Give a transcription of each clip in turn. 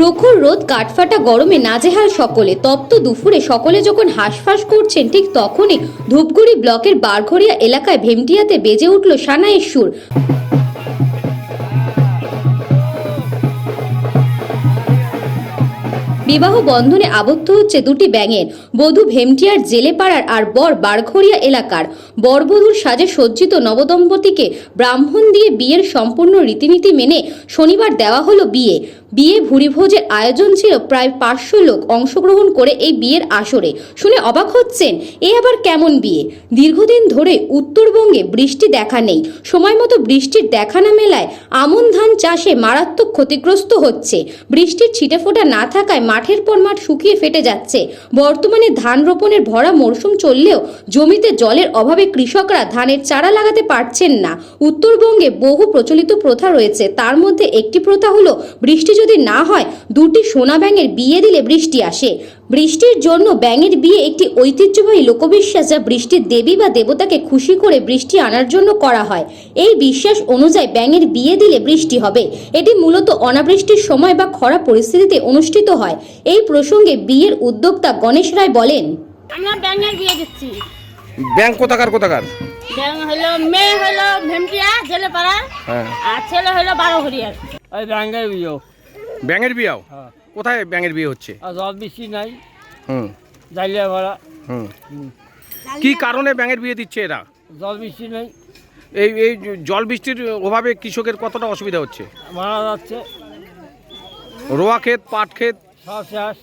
প্রখর রোদ কাঠফাটা গরমে নাজেহাল সকলে। তপ্ত দুপুরে সকলে যখন হাঁসফাঁস করছেন, ঠিক তখনই ধূপগুড়ি ব্লকের বারঘরিয়া এলাকায় ভেমটিয়াতে বেজে উঠল সানাইয়ের সুর। বিবাহ বন্ধনে আবদ্ধ হচ্ছে দুটি ব্যাঙের, বধূ ভেমটিয়ার জেলে পাড়ার আর বর বারঘরিয়া এলাকার। বরবধূর সাজে সজ্জিত নবদম্পতিকে ব্রাহ্মণ দিয়ে বিয়ের সম্পূর্ণ রীতিনীতি মেনে শনিবার দেওয়া হলো বিয়ে। বিয়ে ভুরিভোজের আয়োজন ছিল প্রায় পাঁচশো লোক অংশগ্রহণ করে এই বিয়ের আসরে। শুনে অবাক হচ্ছেন, এ আবার কেমন বিয়ে? দীর্ঘদিন ধরে উত্তরবঙ্গে বৃষ্টি দেখা নেই। সময় মতো বৃষ্টির দেখা না মেলায় আমন ধান চাষে মারাত্মক ক্ষতিগ্রস্ত হচ্ছে। বৃষ্টির ছিটেফোঁটা না থাকায় মাঠের পর মাঠ শুকিয়ে ফেটে যাচ্ছে। বর্তমানে ধান রোপণের ভরা মরশুম চললেও জমিতে জলের অভাবে কৃষকরা ধানের চারা লাগাতে পারছেন না। উত্তরবঙ্গে বহু প্রচলিত প্রথা রয়েছে। তার মধ্যে একটি প্রথা হলো বৃষ্টি যদি না হয় দুটি সোনা ব্যাঙের বিয়ে দিলে বৃষ্টি আসে। বৃষ্টির জন্য ব্যাঙের বিয়ে একটি ঐতিহ্যবাহী লোকবিশ্বাস যা বৃষ্টির দেবী বা দেবতাকে খুশি করে বৃষ্টি আনার জন্য করা হয়। এই বিশ্বাস অনুযায়ী ব্যাঙের বিয়ে দিলে বৃষ্টি হবে। এটি মূলত অনাবৃষ্টির সময় বা খরা পরিস্থিতিতে অনুষ্ঠিত হয়। এই প্রসঙ্গে বিয়ের উদ্যোক্তা গণেশ রায় বলেন আমরা ব্যাঙের বিয়ে দিচ্ছি। ব্যাংক কোথাকার কোথাকার? ব্যাঙ হলো মেয়ে হলো ভেমটিয়া জেলেপাড়া হ্যাঁ। আর ছেলে হলো বারো হরিয়ার ওই ব্যাঙ্গের বিয়ে। ব্যাঙের বিয়াও? হ্যাঁ। কোথায় ব্যাঙের বিয়ে হচ্ছে? আর জল বৃষ্টি নাই। হুম। ভরা হুম। কি কারণে ব্যাঙের বিয়ে দিচ্ছে এরা? জল বৃষ্টি নাই। এই এই জল বৃষ্টির অভাবে কৃষকের কতটা অসুবিধা হচ্ছে? মারা যাচ্ছে। রোয়া ক্ষেত পাট ক্ষেত? সব শেষ।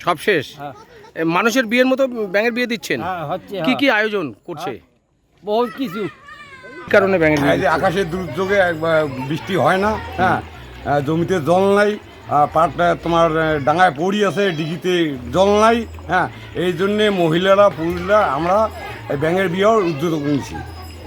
সব শেষ? হ্যাঁ। এ, মানুষের বিয়ের মতো ব্যাঙের বিয়ে দিচ্ছেন? হ্যাঁ হচ্ছে কি হ্যাঁ। কি আয়োজন করছে? বহুত কিছু। কি কারণে ব্যাঙের বিয়ে এই যে আকাশের দুর্যোগে একবার বৃষ্টি হয় না হ্যাঁ। জমিতে জল নাই পাট তোমার ডাঙায় পড়ি আছে ডিগিতে জল নাই হ্যাঁ? এই জন্যে মহিলারা পুরুষরা আমরা এই ব্যাঙের বিয়েও উদ্যোগ নিয়েছি।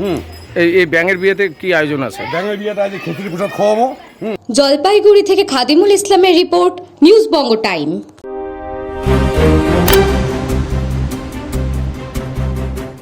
হুম। এই এই ব্যাঙের বিয়েতে কি আয়োজন আছে? ব্যাঙের বিয়েটা আজ খিচুড়ি প্রসাদ খাওয়াবো। হুম। জলপাইগুড়ি থেকে খাদিমুল ইসলামের রিপোর্ট নিউজ বঙ্গ টাইম।